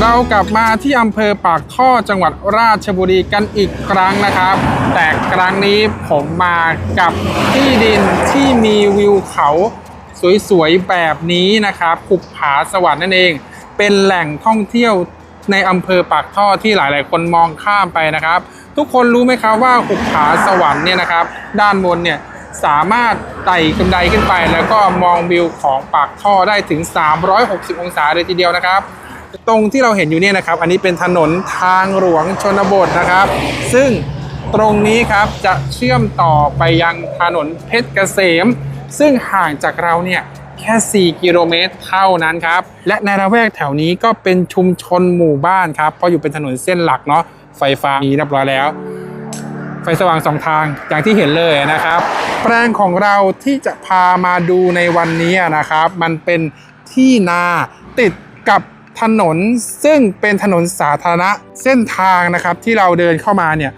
เรากลับมาที่อำเภอปากท่อจังหวัดราชบุรีกันอีกครั้งนะครับ แต่ครั้งนี้ผมมากับที่ดินที่มีวิวเขาสวยๆแบบนี้นะครับภูผาสวรรค์นั่นเอง เป็นแหล่งท่องเที่ยวในอำเภอปากท่อที่หลายๆ คนมองข้ามไปนะครับ ทุกคนรู้ไหมครับว่าภูผาสวรรค์เนี่ยนะครับ ด้านบนเนี่ยสามารถไต่ขึ้นไดขึ้นไป แล้วก็มองวิวของปากท่อได้ถึง 360 องศาเลยทีเดียวนะครับ ตรงที่เราเห็นอยู่เนี่ยนะครับ อันนี้เป็นถนนทางหลวงชนบทนะครับ ซึ่งตรงนี้ครับจะเชื่อมต่อไปยังถนนเพชรเกษม ซึ่งห่างจากเราเนี่ยแค่ 4 กิโลเมตรเท่านั้นครับ และในระแวกแถวนี้ก็เป็นชุมชนหมู่บ้านครับ เพราะอยู่เป็นถนนเส้นหลักเนาะ ไฟฟ้ามีเรียบร้อยแล้ว ไฟสว่างสองทางอย่างที่เห็นเลยนะครับ แปลงของเราที่จะพามาดูในวันนี้นะครับ มันเป็นที่นาติดกับ ถนนซึ่งเป็นถนนสาธารณะเส้นทางนะครับที่เราเดินเข้ามาเนี่ย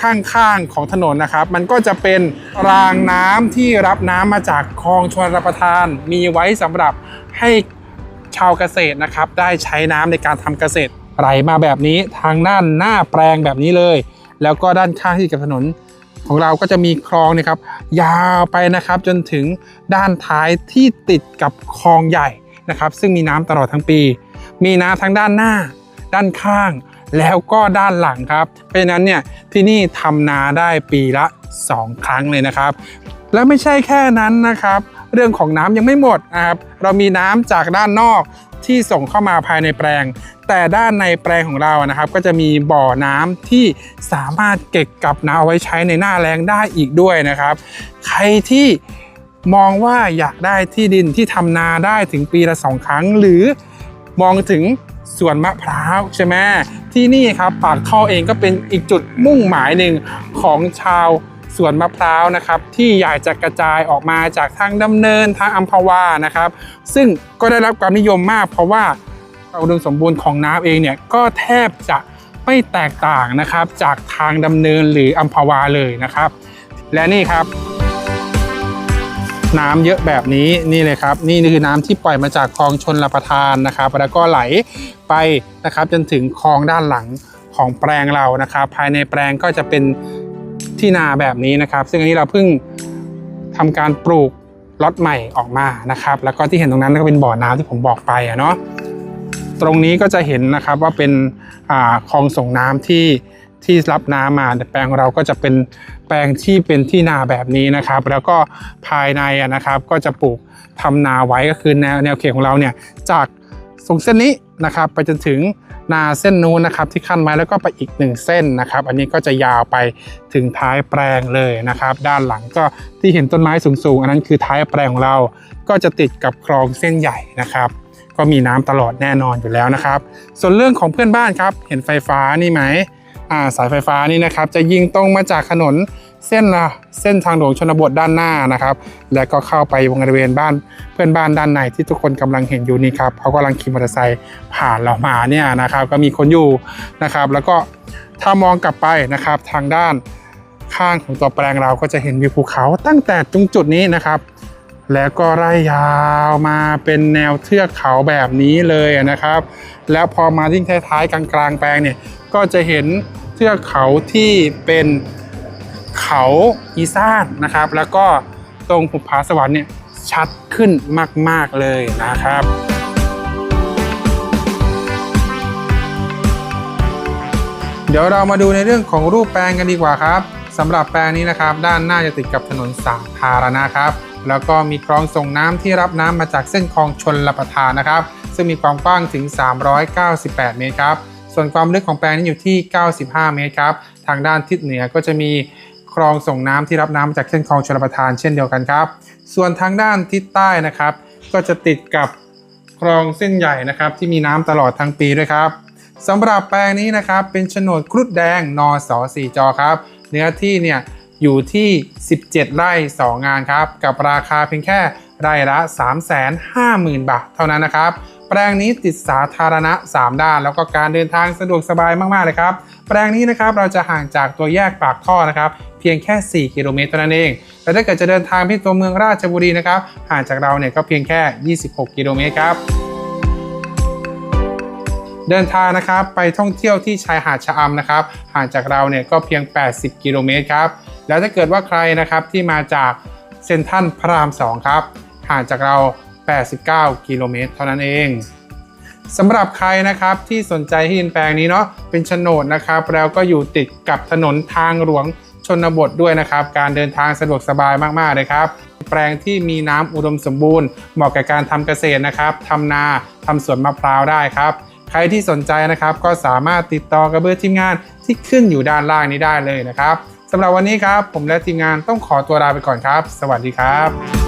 ข้างๆของถนนนะครับ มันก็จะเป็นรางน้ำที่รับน้ำมาจากคลองชลประทาน มีไว้สำหรับให้ชาวเกษตรนะครับ ได้ใช้น้ำในการทำเกษตรไหลมาแบบนี้ทางด้านหน้าแปลงแบบนี้เลย แล้วก็ด้านข้างที่กับถนนของเราก็จะมีคลองเนะครับ ยาวไปนะครับจนถึงด้านท้ายที่ติดกับคลองใหญ่นะครับ ซึ่งมีน้ำตลอดทั้งปี มีน้ำทั้งด้านหน้า ด้านข้าง แล้วก็ด้านหลังครับ เพราะนั้นเนี่ยที่นี่ทำนาได้ปีละ 2 ครั้งเลยนะครับ และไม่ใช่แค่นั้นนะครับ เรื่องของน้ำยังไม่หมดนะครับ เรามีน้ำจากด้านนอกที่ส่งเข้ามาภายในแปลง แต่ด้านในแปลงของเรานะครับ ก็จะมีบ่อน้ำที่สามารถเก็บกับน้ำเอาไว้ใช้ในหน้าแล้งได้อีกด้วยนะครับ ใครที่มองว่าอยากได้ที่ดินที่ทำนาได้ถึงปีละสองครั้ง หรือ มองถึงสวนมะพร้าวใช่ไหมที่นี่ครับปากท่อเองก็เป็นอีกจุดมุ่งหมายหนึ่งของชาวสวนมะพร้าวนะครับที่อยากจะกระจายออกมาจากทางดำเนินทางอัมพวานะครับ ซึ่งก็ได้รับความนิยมมาก เพราะว่าอุดมสมบูรณ์ของน้ำเองเนี่ยก็แทบจะไม่แตกต่างนะครับจากทางดำเนินหรืออัมพวาเลยนะครับ และนี่ครับ น้ำเยอะแบบนี้นี่เลยครับนี่คือน้ำที่ปล่อยมาจากคลองชนรับประทานนะครับ แล้วก็ไหลไปนะครับจนถึงคลองด้านหลังของแปลงเรานะครับ ภายในแปลงก็จะเป็นที่นาแบบนี้นะครับ ซึ่งอันนี้เราเพิ่งทำการปลูกล็อตใหม่ออกมานะครับ แล้วก็ที่เห็นตรงนั้นก็เป็นบ่อน้ำที่ผมบอกไปอะเนาะตรงนี้ก็จะเห็นนะครับว่าเป็นคลองส่งน้ำที่ ที่รับน้ำมาแปลงเราก็จะเป็นแปลงที่เป็นที่นาแบบนี้นะครับ แล้วก็ภายในนะครับก็จะปลูกทำนาไว้ก็คือแนวแนวเขตของเราเนี่ยจากตรงเส้นนี้นะครับ ไปจนถึงนาเส้นนู้นนะครับ ที่ขั้นไว้แล้วก็ไปอีกหนึ่งเส้นนะครับ อันนี้ก็จะยาวไปถึงท้ายแปลงเลยนะครับ ด้านหลังก็ที่เห็นต้นไม้สูงๆ อันนั้นคือท้ายแปลงของเรา ก็จะติดกับคลองเส้นใหญ่นะครับก็มีน้ำตลอดแน่นอนอยู่แล้วนะครับ ส่วนเรื่องของเพื่อนบ้านครับ เห็นไฟฟ้านี่ไหม อ่าสายไฟฟ้านี่นะครับ จะยิงตรงมาจากถนนเส้นเส้นทางหลวงชนบทด้านหน้านะครับ แล้วก็เข้าไปบริเวณบ้านเพื่อนบ้านด้านในที่ทุกคนกำลังเห็นอยู่นี่ครับเขากำลังขี่มอเตอร์ไซค์ผ่านเรามาเนี่ยนะครับ ก็มีคนอยู่นะครับ แล้วก็ถ้ามองกลับไปนะครับทางด้านข้างของตัวแปลงเราก็จะเห็นวิวภูเขาตั้งแต่ตรงจุดนี้นะครับ แล้วก็ไล่ยาวมาเป็นแนวเทือกเขาแบบนี้เลยนะครับ แล้วพอมาที่ท้ายๆ กลางๆแปลงเนี่ยก็จะเห็นเทือกเขาที่เป็นเขาอีสานนะครับ แล้วก็ตรงภูผาสวรรค์เนี่ยชัดขึ้นมากๆเลยนะครับเดี๋ยวเรามาดูในเรื่องของรูปแปลงกันดีกว่าครับสำหรับแปลงนี้นะครับ ด้านหน้าจะติดกับถนนสาธารณะครับ แล้วก็มีคลองส่งน้ำที่รับน้ำมาจากเส้นคลองชนรับประทานนะครับ ซึ่งมีความกว้างถึง 398 เมตรครับ ส่วนความลึกของแปลงนี้อยู่ที่ 95 เมตรครับ ทางด้านทิศเหนือก็จะมีคลองส่งน้ำที่รับน้ำมาจากเส้นคลองชลประทานเช่นเดียวกันครับ ส่วนทางด้านทิศใต้นะครับ ก็จะติดกับคลองเส้นใหญ่นะครับ ที่มีน้ำตลอดทั้งปีด้วยครับสำหรับแปลงนี้นะครับเป็นโฉนดครุฑแดงนอสอ4จอครับ เนื้อที่เนี่ย อยู่ที่ 17 ไร่ 2 งานครับ กับราคาเพียงแค่ไร่ละ 350,000 บาทเท่านั้นนะครับ แปลงนี้ติดสาธารณะ 3 ด้าน แล้วก็การเดินทางสะดวกสบายมาก ๆ เลยครับ แปลงนี้นะครับเราจะห่างจากตัวแยกปากท่อนะครับเพียงแค่ 4 กิโลเมตรเท่านั้นเอง แต่ถ้าเกิดจะเดินทางไปตัวเมืองราชบุรีนะครับห่างจากเราเนี่ยก็เพียงแค่ 26 กิโลเมตรครับ เดินทางนะครับไปท่องเที่ยวที่ชายหาดชะอำนะครับ ห่างจากเราเนี่ยก็เพียง 80 กิโลเมตรครับ แล้วถ้าเกิดว่าใครนะครับที่มาจากเซนทัลพระราม 2 ครับ ห่างจากเรา 89 กิโลเมตรเท่านั้นเองสำหรับใครนะครับที่สนใจที่ดินแปลงนี้เนาะเป็นโฉนดนะครับแล้วก็อยู่ติดกับถนนทางหลวงชนบทด้วยนะครับ การเดินทางสะดวกสบายมากๆเลยครับ แปลงที่มีน้ำอุดมสมบูรณ์ เหมาะกับการทำเกษตรนะครับทำนาทำสวนมะพร้าวได้ครับ ใครที่สนใจนะครับ ก็สามารถติดต่อกับเบอร์ทีมงานที่ขึ้นอยู่ด้านล่างนี้ได้เลยนะครับสำหรับวันนี้ครับ ผมและทีมงานต้องขอตัวลาไปก่อนครับ สวัสดีครับ